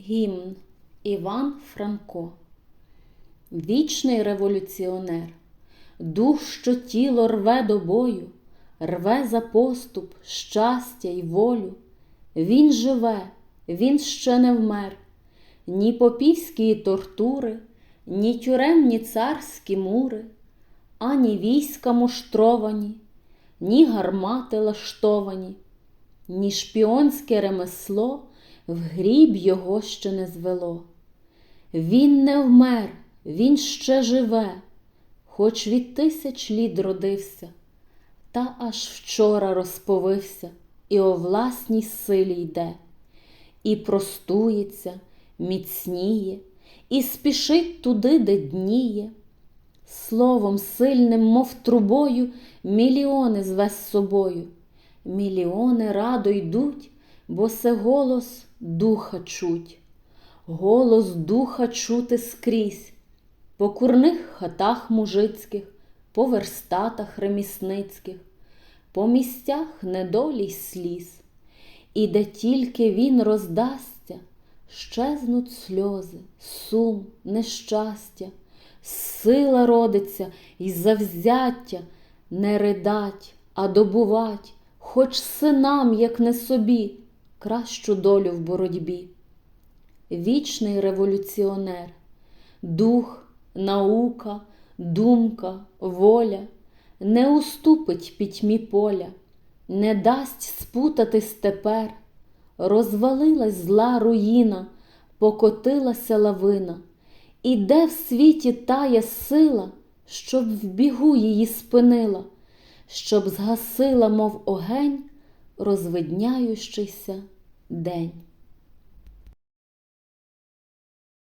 Гімн Іван Франко. Вічний революціонер, дух, що тіло рве до бою, рве за поступ, щастя й волю. Він живе, він ще не вмер, ні попівські тортури, ні тюремні царські мури, ані війська муштровані, ні гармати лаштовані, ні шпіонське ремесло в гріб його ще не звело. Він не вмер, він ще живе, хоч від тисяч літ родився, та аж вчора розповився і о власній силі йде, і простується, міцніє, і спішить туди, де дніє. Словом сильним, мов трубою, мільйони зве з собою. Мільйони радо йдуть, бо се голос духа чуть, голос духа чути скрізь, по курних хатах мужицьких, по верстатах ремісницьких, по місцях недолі й сліз. І де тільки він роздасться, щезнуть сльози, сум, нещастя, сила родиться і завзяття не ридать, а добувать, хоч синам, як не собі, кращу долю в боротьбі. Вічний революціонер, дух, наука, думка, воля не уступить пітьмі поля, не дасть спутатись тепер, розвалилась зла руїна, покотилася лавина, і де в світі тая сила, щоб в бігу її спинила, щоб згасила, мов огень, розвидняючийся день.